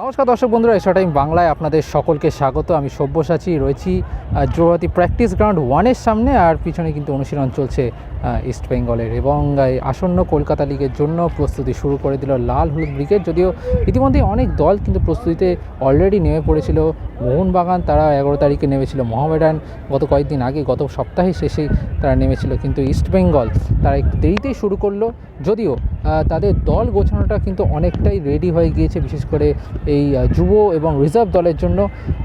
নমস্কার দর্শক বন্ধুরা এসা টাইম বাংলায় আপনাদের সকলকে স্বাগত। আমি সব্যসাচী, রয়েছি যুবতী প্র্যাকটিস গ্রাউন্ড ওয়ানের সামনে আর পিছনে কিন্তু অনুশীলন চলছে ইস্ট বেঙ্গলের। এবং আসন্ন কলকাতা লিগের জন্য প্রস্তুতি শুরু করে দিল লাল হলুদ ব্রিগেড। যদিও ইতিমধ্যে অনেক দল কিন্তু প্রস্তুতিতে অলরেডি নেমে পড়েছিল। মোহনবাগান তারা এগারো তারিখে নেমেছিল মোহামেডান। গত কয়েকদিন আগে, গত সপ্তাহের শেষেই তারা নেমেছিল কিন্তু ইস্ট বেঙ্গল। তারা একটু দেরিতেই শুরু করল, যদিও তাদের দল গোছানোটা কিন্তু অনেকটাই রেডি হয়ে গিয়েছে, বিশেষ করে এই যুব এবং রিজার্ভ দলের জন্য।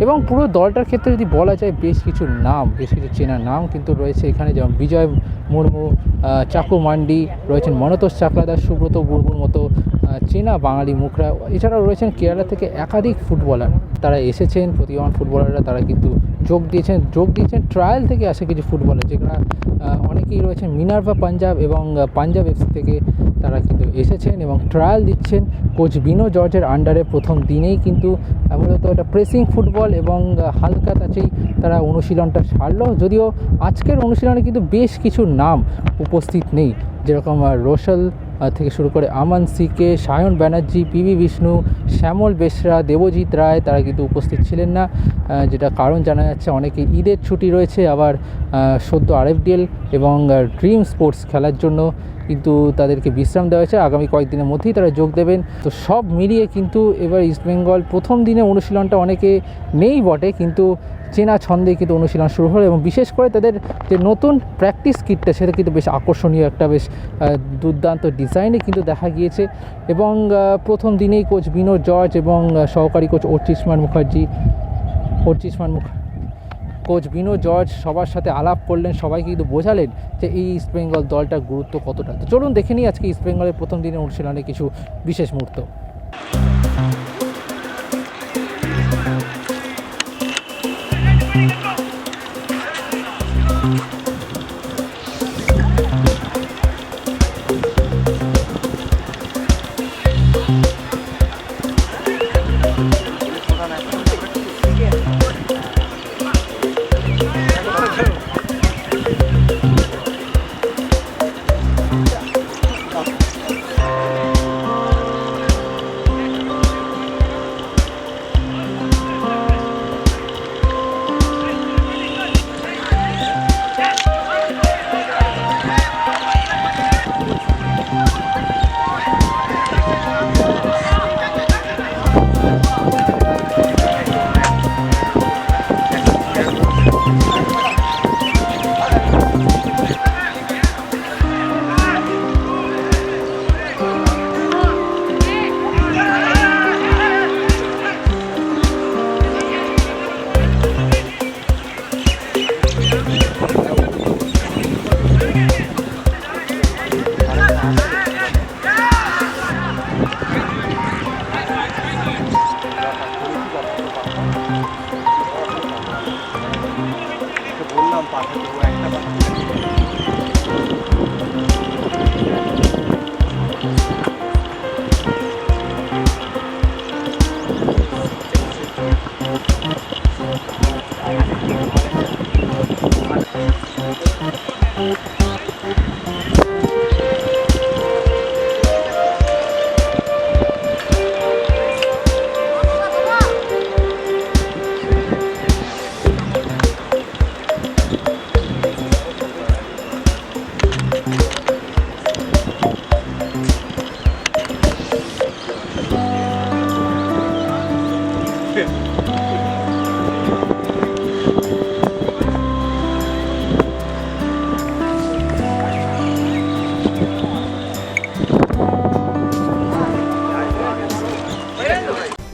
এবং পুরো দলটার ক্ষেত্রে যদি বলা যায়, বেশ কিছু নাম, বেশ কিছু চেনা নাম কিন্তু রয়েছে এখানে। যেমন বিজয় মুর্মু চাকু মান্ডি, রয়েছেন মনতোষ চাকলাদাস, সুব্রত মুর্মুর মতো চেনা বাঙালি মুখরা, এছাড়াও রয়েছেন কেরালা থেকে একাধিক ফুটবলার। তারা এসেছেন, প্রতিভাবান ফুটবলাররা তারা কিন্তু যোগ দিয়েছেন যোগ দিয়েছেন ট্রায়াল থেকে আসে কিছু ফুটবলার, যেগুলো অনেকেই রয়েছেন মিনার্ভা পাঞ্জাব এবং পাঞ্জাব এফসি থেকে তারা কিন্তু এসেছেন এবং ট্রায়াল দিচ্ছেন। কোচ বিনো জর্জের আন্ডারে প্রথম দিনেই কিন্তু মূলত একটা প্রেসিং ফুটবল এবং হালকা তাচেই তারা অনুশীলনটা সারলো। যদিও আজকের অনুশীলনে কিন্তু বেশ কিছু নাম উপস্থিত নেই। যেরকম রোশাল থেকে শুরু করে Aman C K, Sayan Banerjee P V Vishnu, Shyamal Beshra Debjit Roy, তারা কিন্তু উপস্থিত ছিলেন না যেটা কারণ জানা যাচ্ছে অনেকে ঈদের ছুটি রয়েছে আবার সদ্য আরএফডিএল এবং ড্রিম স্পোর্টস খেলার জন্য। কিন্তু তাদেরকে বিশ্রাম দেওয়া হয়েছে। আগামী কয়েকদিনের মধ্যেই তারা যোগ দেবেন। তো সব মিলিয়ে কিন্তু এবার ইস্টবেঙ্গল প্রথম দিনে অনুশীলনটা অনেকে নেই বটে, কিন্তু চেনা ছন্দে কিন্তু অনুশীলন শুরু হলো এবং বিশেষ করে তাদের যে নতুন প্র্যাকটিস কিটটা, সেটা কিন্তু বেশ আকর্ষণীয় একটা বেশ দুর্দান্ত ডিজাইনে কিন্তু দেখা গিয়েছে। এবং প্রথম দিনেই কোচ বিনোদ জর্জ এবং সহকারী কোচ অর্চিষ্মান মুখার্জি অর্চিষ্মান মুখ কোচ বিনো জর্জ সবার সাথে আলাপ করলেন, সবাইকে কিন্তু বোঝালেন যে এই ইস্ট বেঙ্গল দলটার গুরুত্ব কতটা। তো চলুন দেখে নিই আজকে ইস্ট বেঙ্গলের প্রথম দিনের অনুশীলনে কিছু বিশেষ মুহূর্ত।